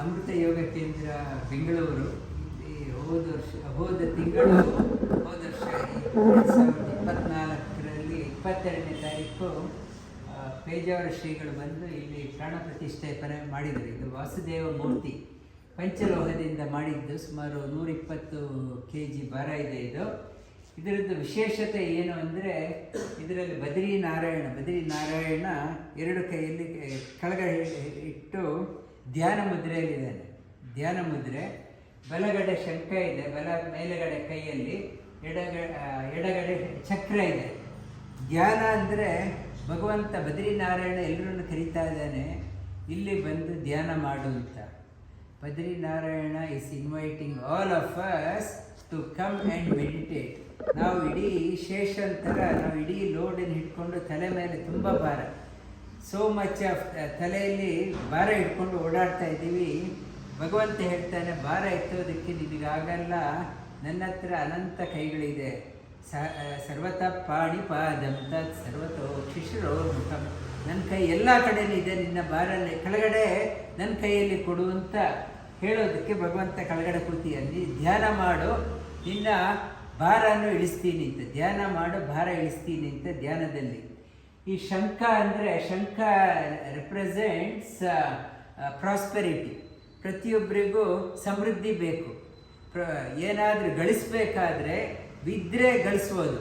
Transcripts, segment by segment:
ಅಮೃತ ಯೋಗ ಕೇಂದ್ರ ಬೆಂಗಳೂರು. ಇಲ್ಲಿ ಹೋದ ವರ್ಷ, ಹೋದ ತಿಂಗಳು, ಹೋದ ವರ್ಷ ಎರಡು ಸಾವಿರದ ಇಪ್ಪತ್ನಾಲ್ಕರಲ್ಲಿ ಇಪ್ಪತ್ತೆರಡನೇ ತಾರೀಕು ಪೇಜಾವರ ಶ್ರೀಗಳು ಬಂದು ಇಲ್ಲಿ ಪ್ರಾಣ ಪ್ರತಿಷ್ಠಾಪನೆ ಮಾಡಿದರು. ಇದು ವಾಸುದೇವ ಮೂರ್ತಿ ಪಂಚಲೋಹದಿಂದ ಮಾಡಿದ್ದು ಸುಮಾರು ನೂರಿಪ್ಪತ್ತು ಕೆ ಜಿ ಭಾರ ಇದೆ ಇದು. ಇದರದ್ದು ವಿಶೇಷತೆ ಏನು ಅಂದರೆ, ಇದರಲ್ಲಿ ಬದ್ರಿ ನಾರಾಯಣ ಬದ್ರಿ ನಾರಾಯಣ ಎರಡು ಕೈಯಲ್ಲಿ, ಕಳಗ ಇಟ್ಟು ಧ್ಯಾನ ಮುದ್ರೆಯಲ್ಲಿದ್ದಾನೆ ಧ್ಯಾನ ಮುದ್ರೆ ಬಲಗಡೆ ಶಂಖ ಇದೆ, ಬಲ ಮೇಲುಗಡೆ ಕೈಯಲ್ಲಿ ಎಡಗಡೆ ಎಡಗಡೆ ಚಕ್ರ ಇದೆ. ಧ್ಯಾನ ಅಂದರೆ ಭಗವಂತ ಬದ್ರಿನಾರಾಯಣ ಎಲ್ಲರನ್ನು ಕರೀತಾ ಇದ್ದಾನೆ, ಇಲ್ಲಿ ಬಂದು ಧ್ಯಾನ ಮಾಡು ಅಂತ. Badrinarayana is inviting all of us to come and meditate ನಾವು ಇಡೀ ಶೇಷನ್ ಥರ ನಾವು ಇಡೀ ಲೋಡನ್ನು ಹಿಡ್ಕೊಂಡು ತಲೆ ಮೇಲೆ ತುಂಬ ಭಾರ. ಸೋ ಮಚ್ ಆಫ್ ತಲೆಯಲ್ಲಿ ಭಾರ ಇಟ್ಕೊಂಡು ಓಡಾಡ್ತಾ ಇದ್ದೀವಿ. ಭಗವಂತ ಹೇಳ್ತಾನೆ, ಭಾರ ಎತ್ತೋದಕ್ಕೆ ನಿನಗಾಗಲ್ಲ. ನನ್ನ ಹತ್ರ ಅನಂತ ಕೈಗಳಿದೆ. ಸ ಸರ್ವತ ಪಾದಂ ತತ್ ಸರ್ವತೋ ಶಿಶಿರೋರ್ಮುಖಂ ನನ್ನ ಕೈ ಎಲ್ಲ ಕಡೆಯಲ್ಲಿ ಇದೆ, ನಿನ್ನ ಭಾರಲ್ಲಿ ಕೆಳಗಡೆ ನನ್ನ ಕೈಯಲ್ಲಿ ಕೊಡು ಅಂತ ಹೇಳೋದಕ್ಕೆ ಭಗವಂತ ಕೆಳಗಡೆ ಕೂತಿಯಲ್ಲಿ ಧ್ಯಾನ ಮಾಡು, ನಿನ್ನ ಭಾರನ್ನು ಇಳಿಸ್ತೀನಿ ಅಂತ. ಧ್ಯಾನ ಮಾಡು, ಭಾರ ಇಳಿಸ್ತೀನಿ ಅಂತ ಧ್ಯಾನದಲ್ಲಿ. ಈ ಶಂಖ ಅಂದರೆ ಶಂಖ ರೆಪ್ರೆಸೆಂಟ್ಸ್ ಪ್ರಾಸ್ಪೆರಿಟಿ ಪ್ರತಿಯೊಬ್ಬರಿಗೂ ಸಮೃದ್ಧಿ ಬೇಕು. ಪ್ರ, ಏನಾದರೂ ಗಳಿಸ್ಬೇಕಾದ್ರೆ ಬಿದ್ದರೆ ಗಳಿಸ್ಬೋದು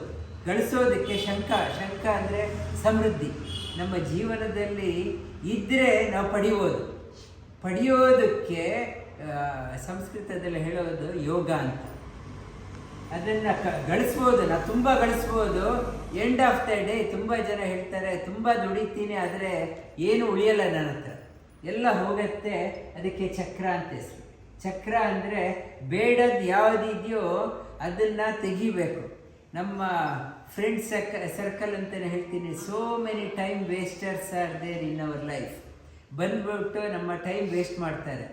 ಗಳಿಸೋದಕ್ಕೆ ಶಂಖ ಶಂಕ ಅಂದರೆ ಸಮೃದ್ಧಿ. ನಮ್ಮ ಜೀವನದಲ್ಲಿ ಇದ್ದರೆ ನಾವು ಪಡೆಯೋದು ಪಡೆಯೋದಕ್ಕೆ ಸಂಸ್ಕೃತದಲ್ಲಿ ಹೇಳೋದು ಯೋಗ ಅಂತ. ಅದನ್ನು ಗಳಿಸ್ಬೋದು ನಾವು ತುಂಬ ಗಳಿಸ್ಬೋದು. ಎಂಡ್ ಆಫ್ ದ ಡೇ ತುಂಬ ಜನ ಹೇಳ್ತಾರೆ, ತುಂಬ ದುಡಿತೀನಿ ಆದರೆ ಏನು ಉಳಿಯಲ್ಲ ನನ್ನ ಹತ್ರ. ಎಲ್ಲ ಹೋಗುತ್ತೆ, ಅದಕ್ಕೆ ಚಕ್ರ ಅಂತ ಹೆಸರು. ಚಕ್ರ ಅಂದರೆ ಬೇಡದ್ದು ಯಾವುದಿದೆಯೋ ಅದನ್ನು ತೆಗಿಬೇಕು. ನಮ್ಮ ಫ್ರೆಂಡ್ ಸರ್ಕ ಸರ್ಕಲ್ ಅಂತಲೇ ಹೇಳ್ತೀನಿ so many time wasters are there in our life ಬಂದ್ಬಿಟ್ಟು ನಮ್ಮ ಟೈಮ್ ವೇಸ್ಟ್ ಮಾಡ್ತಾರೆ.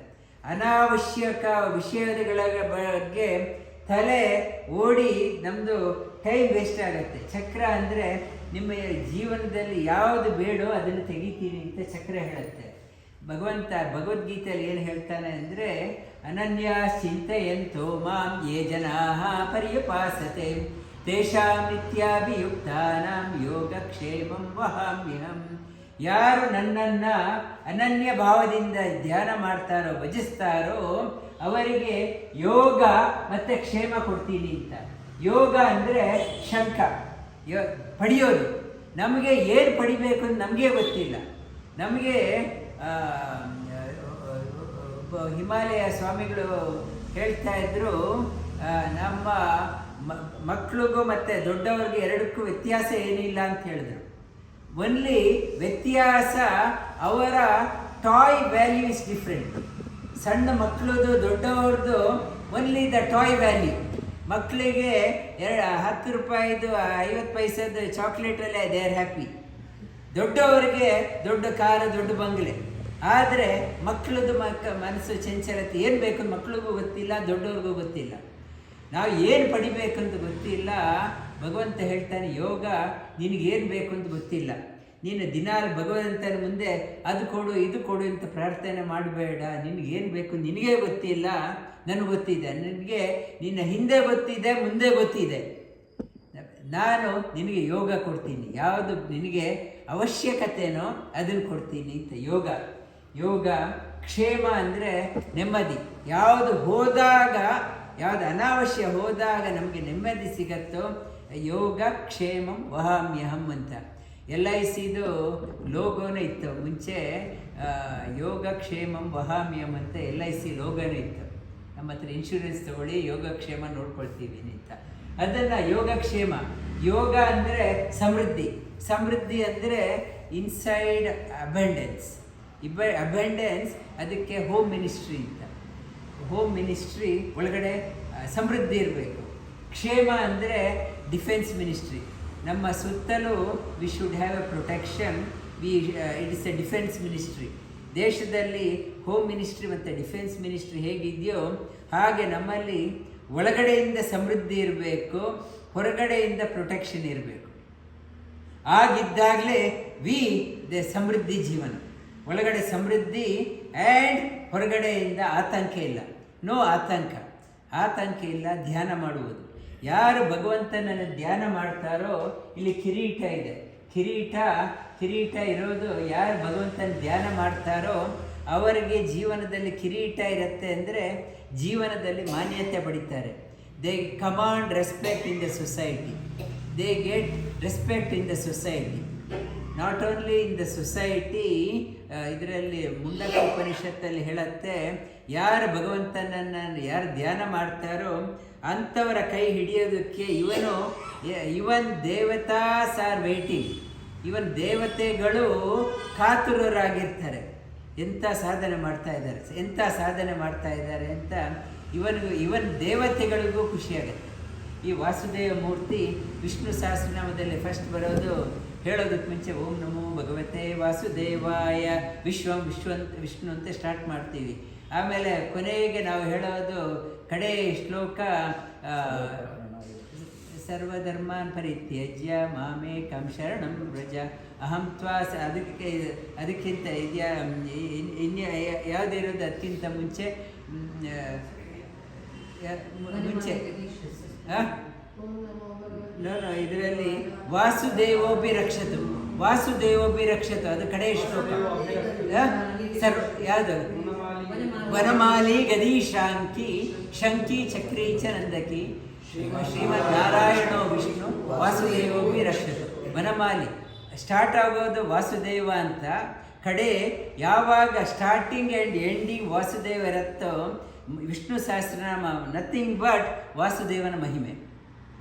ಅನಾವಶ್ಯಕ ವಿಷಯಗಳ ಬಗ್ಗೆ ತಲೆ ಓಡಿ ನಮ್ಮದು ಟೈಮ್ ವೇಸ್ಟ್ ಆಗುತ್ತೆ. ಚಕ್ರ ಅಂದರೆ ನಿಮ್ಮ ಜೀವನದಲ್ಲಿ ಯಾವುದು ಬೇಡೋ ಅದನ್ನು ತೆಗಿತೀನಿ ಅಂತ ಚಕ್ರ ಹೇಳುತ್ತೆ. ಭಗವಂತ ಭಗವದ್ಗೀತೆಯಲ್ಲಿ ಏನು ಹೇಳ್ತಾನೆ ಅಂದರೆ, ಅನನ್ಯ ಚಿಂತೆಯಂತೋ ಮಾಂ ಯೇ ಜನಾ ಪರ್ಯಪಾಸತೆ. ತೇಷಾಂ ನಿತ್ಯಾಭಿಯುಕ್ತಾನಾಂ ಯೋಗಕ್ಷೇಮಂ ವಹಾಮ್ಯಹಂ. ಯಾರು ನನ್ನನ್ನು ಅನನ್ಯ ಭಾವದಿಂದ ಧ್ಯಾನ ಮಾಡ್ತಾರೋ, ಭಜಿಸ್ತಾರೋ ಅವರಿಗೆ ಯೋಗ ಮತ್ತೆ ಕ್ಷೇಮ ಕೊಡ್ತೀನಿ ಅಂತ. ಯೋಗ ಅಂದರೆ ಶಂಕ ಯೋ, ಪಡೆಯೋದು. ನಮಗೆ ಏನು ಪಡಿಬೇಕು ಅಂತ ನಮಗೆ ಗೊತ್ತಿಲ್ಲ. ನಮಗೆ ಹಿಮಾಲಯ ಸ್ವಾಮಿಗಳು ಹೇಳ್ತಾ ಇದ್ರು ನಮ್ಮ ಮಕ್ಕಳಿಗೂ ಮತ್ತು ದೊಡ್ಡವ್ರಿಗೆ ಎರಡಕ್ಕೂ ವ್ಯತ್ಯಾಸ ಏನಿಲ್ಲ ಅಂತ ಹೇಳಿದ್ರು. ಒನ್ಲಿ ವ್ಯತ್ಯಾಸ ಅವರ ಟಾಯ್ ವ್ಯಾಲ್ಯೂ ಇಸ್ ಡಿಫ್ರೆಂಟ್ ಸಣ್ಣ ಮಕ್ಕಳದು ದೊಡ್ಡವ್ರದ್ದು ಒನ್ಲಿ ದ ಟಾಯ್ ವ್ಯಾಲಿ ಮಕ್ಕಳಿಗೆ ಎರಡು, ಹತ್ತು ರೂಪಾಯಿದು, ಐವತ್ತು ಪೈಸದ್ದು ಚಾಕ್ಲೇಟಲ್ಲೇ ದೇ ಆರ್ ಹ್ಯಾಪಿ ದೊಡ್ಡವರಿಗೆ ದೊಡ್ಡ ಕಾರ ದೊಡ್ಡ ಬಂಗ್ಲೆ. ಆದರೆ ಮಕ್ಕಳದು ಮಕ್ಕ ಮನಸ್ಸು ಚಂಚಲತೆ, ಏನು ಬೇಕು ಮಕ್ಕಳಿಗೂ ಗೊತ್ತಿಲ್ಲ, ದೊಡ್ಡವ್ರಿಗೂ ಗೊತ್ತಿಲ್ಲ. ನಾವು ಏನು ಪಡಿಬೇಕಂತ ಗೊತ್ತಿಲ್ಲ. ಭಗವಂತ ಹೇಳ್ತಾನೆ, ಯೋಗ ನಿನಗೇನು ಬೇಕು ಅಂತ ಗೊತ್ತಿಲ್ಲ. ನೀನು ದಿನಾಲು ಭಗವಂತನ ಮುಂದೆ ಅದು ಕೊಡು, ಇದು ಕೊಡು ಅಂತ ಪ್ರಾರ್ಥನೆ ಮಾಡಬೇಡ. ನಿನಗೇನು ಬೇಕು ನಿನಗೆ ಗೊತ್ತಿಲ್ಲ, ನನಗೆ ಗೊತ್ತಿದೆ. ನಿನಗೆ ನಿನ್ನ ಹಿಂದೆ ಗೊತ್ತಿದೆ, ಮುಂದೆ ಗೊತ್ತಿದೆ. ನಾನು ನಿನಗೆ ಯೋಗ ಕೊಡ್ತೀನಿ. ಯಾವುದು ನಿನಗೆ ಅವಶ್ಯಕತೆನೋ ಅದನ್ನು ಕೊಡ್ತೀನಿ ಅಂತ ಯೋಗ. ಯೋಗ ಕ್ಷೇಮ ಅಂದರೆ ನೆಮ್ಮದಿ. ಯಾವುದು ಹೋದಾಗ, ಯಾವುದು ಅನಾವಶ್ಯ ಹೋದಾಗ ನಮಗೆ ನೆಮ್ಮದಿ ಸಿಗತ್ತೋ, ಯೋಗ ಕ್ಷೇಮಂ ವಹಾಮ್ಯಹಂ ಅಂತ. ಎಲ್ ಐ ಸಿದು ಲೋಗೋನೇ ಇತ್ತು. ಮುಂಚೆ ಯೋಗ ಕ್ಷೇಮಂ ವಹಾಮ್ಯಂ ಅಂತ ಎಲ್ ಐ ಸಿ ಲೋಗೋನೇ ಇತ್ತು. ನಮ್ಮ ಹತ್ರ ಇನ್ಶೂರೆನ್ಸ್ ತಗೊಳ್ಳಿ, ಯೋಗಕ್ಷೇಮ ನೋಡ್ಕೊಳ್ತೀವಿ ಅಂತ. ಅದನ್ನು ಯೋಗಕ್ಷೇಮ, ಯೋಗ ಅಂದರೆ ಸಮೃದ್ಧಿ. ಸಮೃದ್ಧಿ ಅಂದರೆ ಇನ್ಸೈಡ್ ಅಬೆಂಡೆನ್ಸ್ ಇಬ್ಬ ಅಬೆಂಡೆನ್ಸ್ ಅದಕ್ಕೆ ಹೋಮ್ ಮಿನಿಸ್ಟ್ರಿ ಅಂತ. ಹೋಮ್ ಮಿನಿಸ್ಟ್ರಿ ಒಳಗಡೆ ಸಮೃದ್ಧಿ ಇರಬೇಕು. ಕ್ಷೇಮ ಅಂದರೆ ಡಿಫೆನ್ಸ್ ಮಿನಿಸ್ಟ್ರಿ ನಮ್ಮ ಸುತ್ತಲೂ we should have a protection we it is a defence ministry ದೇಶದಲ್ಲಿ ಹೋಮ್ ಮಿನಿಸ್ಟ್ರಿ ಮತ್ತು ಡಿಫೆನ್ಸ್ ಮಿನಿಸ್ಟ್ರಿ ಹೇಗಿದೆಯೋ ಹಾಗೆ ನಮ್ಮಲ್ಲಿ ಒಳಗಡೆಯಿಂದ ಸಮೃದ್ಧಿ ಇರಬೇಕು, ಹೊರಗಡೆಯಿಂದ ಪ್ರೊಟೆಕ್ಷನ್ ಇರಬೇಕು. ಆಗಿದ್ದಾಗಲೇ ವಿ ದ ಸಮೃದ್ಧಿ ಜೀವನ. ಒಳಗಡೆ ಸಮೃದ್ಧಿ ಆ್ಯಂಡ್ ಹೊರಗಡೆಯಿಂದ ಆತಂಕ ಇಲ್ಲ. ನೋ ಆತಂಕ. ಆತಂಕ ಇಲ್ಲ, ಧ್ಯಾನ ಮಾಡುವುದು. ಯಾರು ಭಗವಂತನನ್ನು ಧ್ಯಾನ ಮಾಡ್ತಾರೋ, ಇಲ್ಲಿ ಕಿರೀಟ ಇದೆ. ಕಿರೀಟ ಕಿರೀಟ ಇರೋದು ಯಾರು ಭಗವಂತನ ಧ್ಯಾನ ಮಾಡ್ತಾರೋ, ಅವರಿಗೆ ಜೀವನದಲ್ಲಿ ಕಿರೀಟ ಇರುತ್ತೆ ಅಂದರೆ ಜೀವನದಲ್ಲಿ ಮಾನ್ಯತೆ ಪಡಿತಾರೆ. They command respect in the society they get respect in the society not only in the society ಇದರಲ್ಲಿ ಮುಂಡಕ ಉಪನಿಷತ್ತಲ್ಲಿ ಹೇಳತ್ತೆ, ಯಾರು ಭಗವಂತನನ್ನು ಯಾರು ಧ್ಯಾನ ಮಾಡ್ತಾರೋ ಅಂಥವರ ಕೈ ಹಿಡಿಯೋದಕ್ಕೆ ಇವನು ಇವನ್ ದೇವತಾಸ್ ಆರ್ ವೈಟಿಂಗ್ ಇವನ್ ದೇವತೆಗಳು ಕಾತುರರಾಗಿರ್ತಾರೆ. ಎಂಥ ಸಾಧನೆ ಮಾಡ್ತಾ ಇದ್ದಾರೆ ಎಂಥ ಸಾಧನೆ ಮಾಡ್ತಾ ಇದ್ದಾರೆ ಅಂತ ಇವನಿಗೂ, ಇವನ್ ದೇವತೆಗಳಿಗೂ ಖುಷಿಯಾಗುತ್ತೆ ಈ ವಾಸುದೇವ ಮೂರ್ತಿ ವಿಷ್ಣು ಸಹಸ್ರನಾಮದಲ್ಲಿ ಫಸ್ಟ್ ಬರೋದು ಹೇಳೋದಕ್ಕೆ ಮುಂಚೆ ಓಂ ನಮೋ ಭಗವತೆ ವಾಸುದೇವಾಯ. ವಿಶ್ವಂ ವಿಶ್ವಂತ ವಿಷ್ಣು ಅಂತ ಸ್ಟಾರ್ಟ್ ಮಾಡ್ತೀವಿ. ಆಮೇಲೆ ಕೊನೆಗೆ ನಾವು ಹೇಳೋದು ಕಡೆ ಶ್ಲೋಕ ಸರ್ವಧರ್ಮಾನ್ ಪರಿತ್ಯಜ್ಯ ಮಾಮೇಕಂ ಶರಣಂ ವ್ರಜ. ಅಹಂ ತ್ವಾ ಅದಕ್ಕೆ ಅದಕ್ಕಿಂತ ಇದೆಯಾ ಇನ್ಯ ಯಾವುದಿರೋದು ಅದಕ್ಕಿಂತ ಮುಂಚೆ? ಮುಂಚೆ. ಆ? ಇದರಲ್ಲಿ ವಾಸುದೇವೋಪಿ ರಕ್ಷತು ವಾಸುದೇವೋಪಿ ರಕ್ಷತು ಅದು ಕಡೆ ಶ್ಲೋಕ. ಸರ್, ಯಾವುದು? ವನಮಾಲಿ ಗದೀಶಾಂಕಿ ಶಂಕಿ ಚಕ್ರಿ ಚ ನಂದಕಿ. ಶ್ರೀಮದ್ ನಾರಾಯಣೋ ವಿಷ್ಣು ವಾಸುದೇವೋಪಿ ರಕ್ಷತು ವನಮಾಲಿ. ಸ್ಟಾರ್ಟ್ ಆಗೋದು ವಾಸುದೇವ ಅಂತ. ಕಡೆ ಯಾವಾಗ starting and ending Vasudeva Vishnu Sahasranama nothing but ವಾಸುದೇವನ ಮಹಿಮೆ.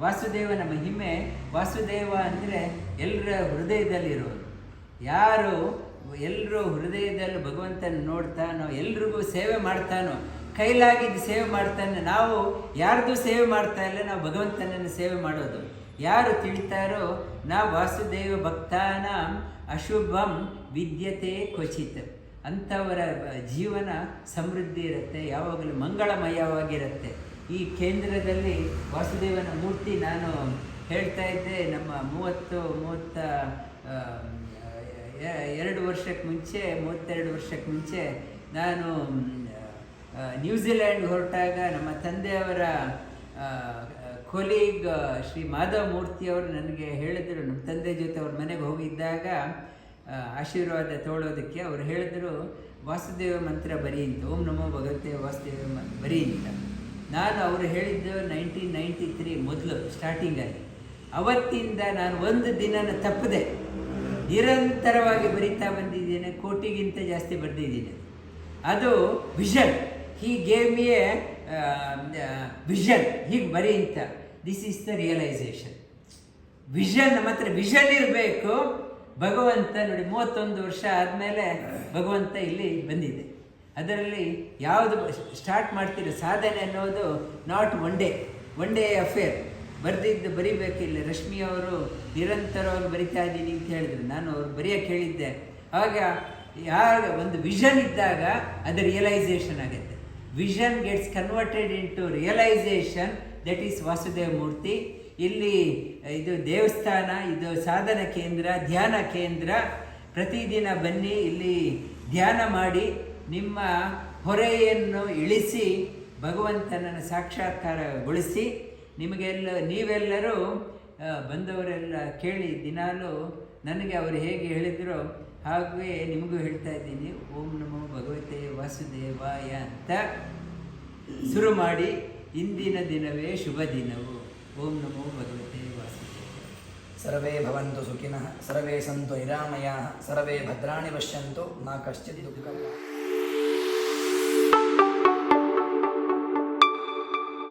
ವಾಸುದೇವನ ಮಹಿಮೆ, ವಾಸುದೇವ ಅಂದರೆ ಎಲ್ಲರ ಹೃದಯದಲ್ಲಿರೋರು ಯಾರು ಎಲ್ಲರೂ ಹೃದಯದಲ್ಲಿ ಭಗವಂತನ ನೋಡ್ತಾನೋ, ಎಲ್ರಿಗೂ ಸೇವೆ ಮಾಡ್ತಾನೋ, ಕೈಲಾಗಿದ್ದು ಸೇವೆ ಮಾಡ್ತಾನೆ, ನಾವು ಯಾರ್ದು ಸೇವೆ ಮಾಡ್ತಾ ಇಲ್ಲ, ನಾವು ಭಗವಂತನನ್ನು ಸೇವೆ ಮಾಡೋದು. ಯಾರು ತಿಳಿತಾರೋ ನಾ ವಾಸುದೇವ ಭಕ್ತಾನ ಅಶುಭಂ ವಿದ್ಯತೆ ಕ್ವಚಿತ್. ಅಂಥವರ ಜೀವನ ಸಮೃದ್ಧಿ ಇರುತ್ತೆ, ಯಾವಾಗಲೂ ಮಂಗಳಮಯವಾಗಿರುತ್ತೆ. ಈ ಕೇಂದ್ರದಲ್ಲಿ ವಾಸುದೇವನ ಮೂರ್ತಿ ನಾನು ಹೇಳ್ತಾ ಇದ್ದೆ ನಮ್ಮ ಮೂವತ್ತು, ಮೂವತ್ತ ಎರಡು ವರ್ಷಕ್ಕೆ ಮುಂಚೆ, ಮೂವತ್ತೆರಡು ವರ್ಷಕ್ಕೆ ಮುಂಚೆ ನಾನು ನ್ಯೂಜಿಲ್ಯಾಂಡ್ ಹೊರಟಾಗ ನಮ್ಮ ತಂದೆಯವರ ಕೊಲೀಗ್ ಶ್ರೀ ಮಾಧವ ಮೂರ್ತಿಯವರು ನನಗೆ ಹೇಳಿದರು. ನಮ್ಮ ತಂದೆ ಜೊತೆ ಅವ್ರ ಮನೆಗೆ ಹೋಗಿದ್ದಾಗ ಆಶೀರ್ವಾದ ತೋಳೋದಕ್ಕೆ ಅವ್ರು ಹೇಳಿದ್ರು, ವಾಸುದೇವ ಮಂತ್ರ ಬರೀ ಅಂತ. ಓಂ ನಮೋ ಭಗವತೆ ವಾಸುದೇವ ಮಂತ್ರ ಬರೀ ಅಂತ. ನಾನು ಅವರು ಹೇಳಿದ್ದು ನೈನ್ಟೀನ್ ನೈಂಟಿ ತ್ರೀ ಮೊದಲು ಸ್ಟಾರ್ಟಿಂಗಲ್ಲಿ. ಅವತ್ತಿಂದ ನಾನು ಒಂದು ದಿನನ ತಪ್ಪದೆ ನಿರಂತರವಾಗಿ ಬರಿತಾ ಬಂದಿದ್ದೇನೆ, ಕೋಟಿಗಿಂತ ಜಾಸ್ತಿ ಬರೆದಿದ್ದೀನಿ. ಅದು vision. He gave me a vision ಹೀಗೆ ಬರಿ ಅಂತ. This is the realisation vision ಮಾತ್ರ ವಿಷನ್ ಇರಬೇಕು. ಭಗವಂತ ನೋಡಿ, ಮೂವತ್ತೊಂದು ವರ್ಷ ಆದಮೇಲೆ ಭಗವಂತ ಇಲ್ಲಿ ಬಂದಿದೆ ಅದರಲ್ಲಿ ಯಾವುದು ಸ್ಟಾರ್ಟ್ ಮಾಡ್ತಿರೋ? ಸಾಧನೆ ಅನ್ನೋದು not one day one day affair ಬರೆದಿದ್ದು ಬರಿಬೇಕಿಲ್ಲ. ರಶ್ಮಿ ಅವರು ನಿರಂತರವಾಗಿ ಬರಿತಾ ಇದ್ದೀನಿ ಅಂತ ಹೇಳಿದ್ರು. ನಾನು ಅವ್ರು ಬರೆಯೋಕ್ಕೆ ಹೇಳಿದ್ದೆ. ಆಗ ಯಾರ ಒಂದು ವಿಷನ್ ಇದ್ದಾಗ ಅದು ರಿಯಲೈಸೇಷನ್ ಆಗುತ್ತೆ. Vision gets converted into realisation that is Vasudeva Murthy ಇಲ್ಲಿ ಇದು ದೇವಸ್ಥಾನ, ಇದು ಸಾಧನ ಕೇಂದ್ರ, ಧ್ಯಾನ ಕೇಂದ್ರ. ಪ್ರತಿದಿನ ಬನ್ನಿ, ಇಲ್ಲಿ ಧ್ಯಾನ ಮಾಡಿ. ನಿಮ್ಮ ಹೊರೆಯನ್ನು ಇಳಿಸಿ ಭಗವಂತನನ್ನು ಸಾಕ್ಷಾತ್ಕಾರಗೊಳಿಸಿ ನಿಮಗೆಲ್ಲ ನೀವೆಲ್ಲರೂ ಬಂದವರೆಲ್ಲ ಕೇಳಿ ದಿನಾಲು ನನಗೆ ಅವರು ಹೇಗೆ ಹೇಳಿದರು ಹಾಗೆ ನಿಮಗೂ ಹೇಳ್ತಾ ಇದ್ದೀನಿ. ಓಂ ನಮೋ ಭಗವತೆ ವಾಸುದೇವಾಯ ಅಂತ ಶುರು ಮಾಡಿ ಇಂದಿನ ದಿನವೇ ಶುಭ ದಿನವು. ಓಂ ನಮೋ ಭಗವತೆ ವಾಸುದೇವಾಯ. ಸರ್ವೇ ಭವಂತು ಸುಖಿನಃ, ಸರ್ವೇ ಸಂತು ನಿರಾಮಯ, ಸರ್ವೇ ಭದ್ರಾಣಿ ಪಶ್ಯಂತು, ನಾ ಕಶ್ಚಿತ್ ದುಃಖಂ.